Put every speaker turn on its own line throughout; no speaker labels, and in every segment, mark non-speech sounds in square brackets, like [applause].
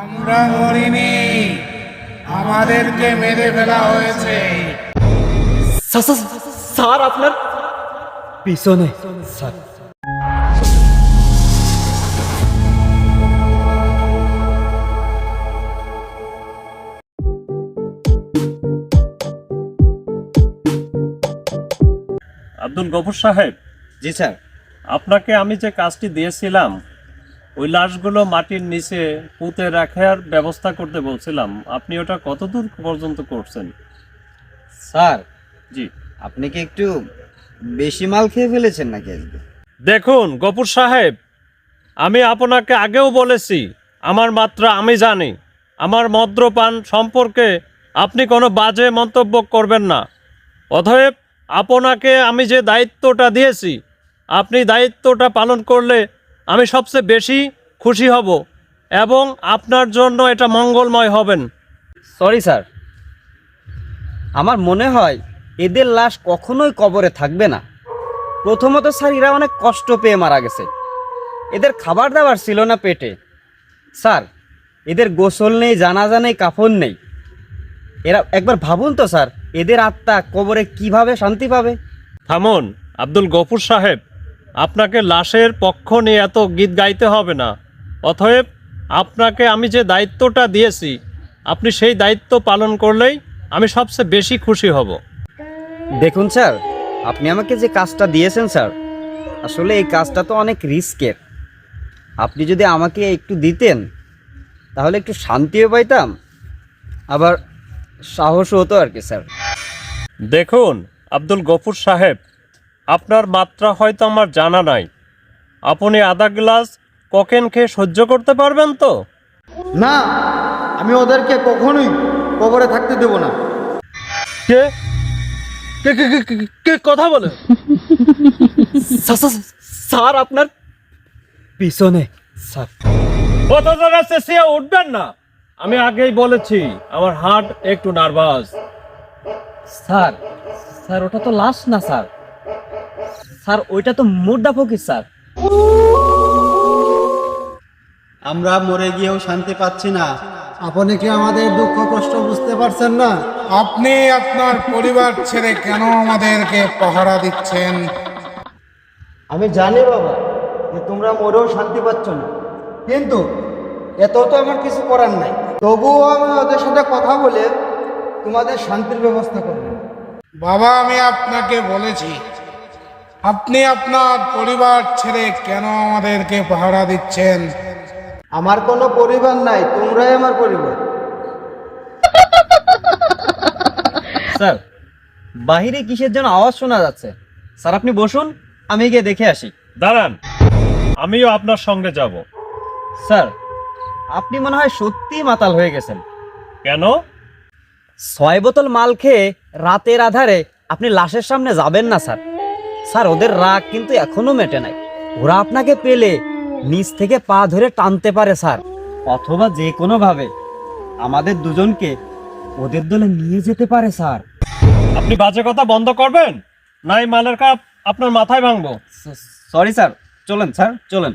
আমরা মরিনি। আমাদেরকে মেরে ফেলা হয়েছে।
স্যার, স্যার, স্যার আপনার পিছনে স্যার।
আব্দুল গফুর সাহেব।
জি স্যার।
আপনাকে আমি যে কাজটি দিয়েছিলাম ওই লাশগুলো মাটির নিচে পুঁতে রাখার ব্যবস্থা করতে বলছিলাম। আপনি ওটা কতদূর পর্যন্ত করছেন?
স্যার
জি।
আপনি কি একটু বেশি মাল খেয়ে ফেলেছেন নাকি আজকে?
দেখুন গপুর সাহেব আমি আপনাকে আগেও বলেছি আমার মাত্রা আমি জানি আমার মদ্যপান সম্পর্কে আপনি কোনো বাজে মন্তব্য করবেন না। অতএব আপনাকে আমি যে দায়িত্বটা দিয়েছি আপনি দায়িত্বটা পালন করলে আমি সবচেয়ে বেশি খুশি হব এবং আপনার জন্য এটা মঙ্গলময় হবেন।
সরি স্যার আমার মনে হয় এদের লাশ কখনোই কবরে থাকবে না। প্রথমত স্যার এরা অনেক কষ্ট পেয়ে মারা গেছে। এদের খাবার দাবার ছিল না পেটে। স্যার এদের গোসল নেই জানাজা নেই কাফন নেই। এরা একবার ভাবুন তো স্যার এদের আত্মা কবরে কীভাবে শান্তি পাবে?
থামুন আব্দুল গফুর সাহেব। আপনাকে লাশের পক্ষ নিয়ে এত গীত গাইতে হবে না। অতএব আপনাকে আমি যে দায়িত্বটা দিয়েছি আপনি সেই দায়িত্ব পালন করলেই আমি সবচেয়ে বেশি খুশি হব।
দেখুন স্যার আপনি আমাকে যে কাজটা দিয়েছেন স্যার আসলে এই কাজটা তো অনেক রিস্কের। আপনি যদি আমাকে একটু দিতেন তাহলে একটু শান্তিও পাইতাম আবার সাহসও হতো আর কি স্যার।
দেখুন আব্দুল গফুর সাহেব আপনার মাত্রা হয়তো আমার জানা নাই। আপনি আধা গ্লাস ককেন খেয়ে সহ্য করতে পারবেন তো?
না আমি ওদেরকে কখনোই কবরে থাকতে দেব না।
কে? কে কে- কে- কে- কে কথা বলে?
স্যার, আপনার পিছনে স্যার।
কত জায়গা চেঁচিয়ে উঠবেন না। আমি আগেই বলেছি আমার হার্ট একটু নার্ভাস।
স্যার স্যার ওটা তো লাশ না স্যার। স্যার ওইটা তো মুর্দা ফকির স্যার।
আমরা মরে গিয়েও শান্তি পাচ্ছি না। আপনি কি আমাদের দুঃখ কষ্ট বুঝতে পারছেন না?
আপনি আপনার পরিবার ছেড়ে কেন আমাদেরকে পাহারা দিচ্ছেন?
আমি জানি বাবা যে তোমরা মরেও শান্তি পাচ্ছ না। কিন্তু এত তো আমার কিছু করার নাই। তবুও আমি ওদের সাথে কথা বলে তোমাদের শান্তির ব্যবস্থা করব।
বাবা আমি আপনাকে বলেছি আপনি আপনার পরিবার ছেড়ে কেন আমাদেরকে পাহারা দিচ্ছেন?
আমার কোনো পরিবার নাই তোমরাই আমার পরিবার।
স্যার বাহিরে কিসের যেন আওয়াজ শোনা যাচ্ছে? স্যার আপনি বসুন আমি গিয়ে দেখে আসি।
দাঁড়ান আমিও আপনার সঙ্গে যাব।
স্যার আপনি মনে হয় সত্যিই মাতাল হয়ে গেছেন।
কেন?
ছয় বোতল মাল খেয়ে রাতের আধারে আপনি লাশের সামনে যাবেন না স্যার। স্যার ওদের রাগ কিন্তু এখনও মেটে নাই। ওরা আপনাকে পেলে নিচ থেকে পা ধরে টানতে পারে স্যার। অথবা যে কোনোভাবে আমাদের দুজনকে ওদের দলে নিয়ে যেতে পারে স্যার।
আপনি বাজে কথা বন্ধ করবেন? নাই মালের কাপ আপনার মাথায় ভাঙবো।
Sorry sir. চলেন স্যার চলেন।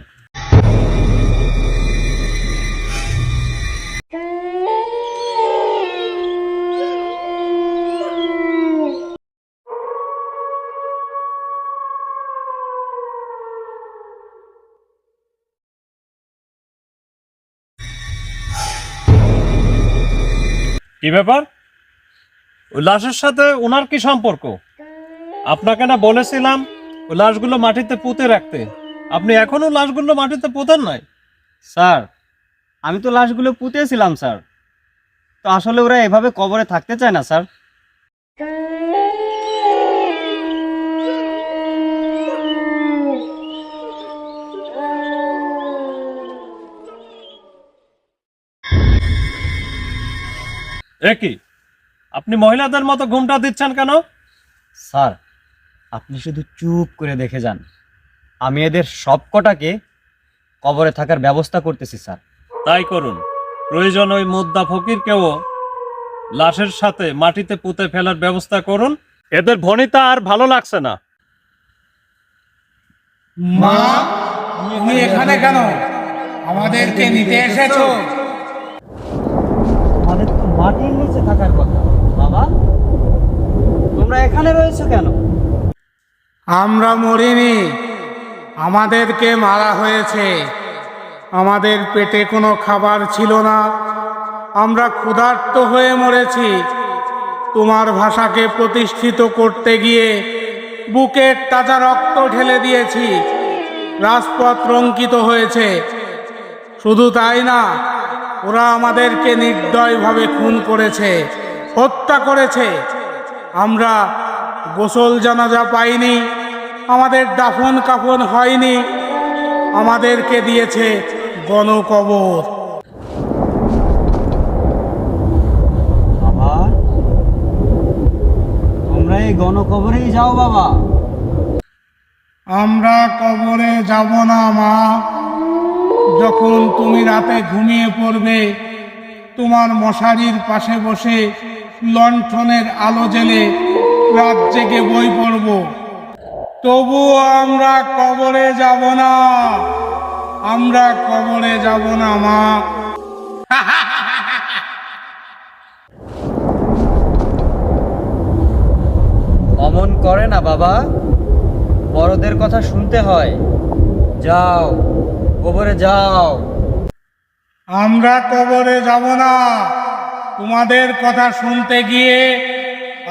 কি ব্যাপার? ওই লাশের সাথে ওনার কি সম্পর্ক? আপনাকে না বলেছিলাম ওই লাশগুলো মাটিতে পুঁতে রাখতে। আপনি এখনও লাশগুলো মাটিতে পুঁতেন নাই?
স্যার, আমি তো লাশগুলো পুঁতেছিলাম, স্যার। তো আসলে ওরা এভাবে কবরে থাকতে চায় না, স্যার।
একই আপনি মহিলাদের মতো ঘুমটা দিচ্ছেন কেন?
স্যার আপনি শুধু চুপ করে দেখে যান। আমি এদের সব কটাকে কবরে থাকার ব্যবস্থা করতেছি স্যার।
তাই করুন। প্রয়োজন ওই মুদ্দা ফকিরকেও লাশের সাথে মাটিতে পুঁতে ফেলার ব্যবস্থা করুন। এদের ভনিতা আর ভালো লাগছে না।
মা তুমি এখানে কেন? আমাদেরকে নিতে এসেছ?
মাটির নিচে থাকার কথা। বাবা, তোমরা এখানে রয়েছো কেন?
আমরা মরিনি। আমাদেরকে মারা হয়েছে। আমাদের পেটে কোনো খাবার ছিল না। আমরা ক্ষুধার্ত হয়ে মরেছি। তোমার ভাষাকে প্রতিষ্ঠিত করতে গিয়ে বুকের তাজা রক্ত ঢেলে দিয়েছি। রাজপথ রঙ্কিত হয়েছে। শুধু তাই না ওরা আমাদেরকে নির্দয়ভাবে খুন করেছে হত্যা করেছে। আমরা গোসল জানাজা পাইনি আমাদের দাফন কাফন হয়নি আমাদেরকে দিয়েছে গণকবর।
বাবা তোমরা এই গণকবরেই যাও বাবা।
আমরা কবরে যাব না মা। যখন তুমি রাতে ঘুমিয়ে পড়বে, তোমার মশারির পাশে বসে লণ্ঠনের আলো জেলে রাত জেগে বই পড়ব। তবুও আমরা কবরে যাব না, আমরা কবরে যাব না, মা।
অমন করে না বাবা। বড়দের কথা শুনতে হয়। যাও। কবরে যাও।
আমরা কবরে যাব না। তোমাদের কথা শুনতে গিয়ে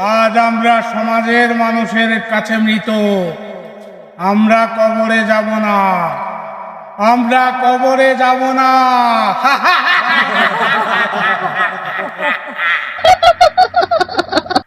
আজ আমরা সমাজের মানুষের কাছে মৃত। আমরা কবরে যাব না। আমরা কবরে যাব না। [laughs]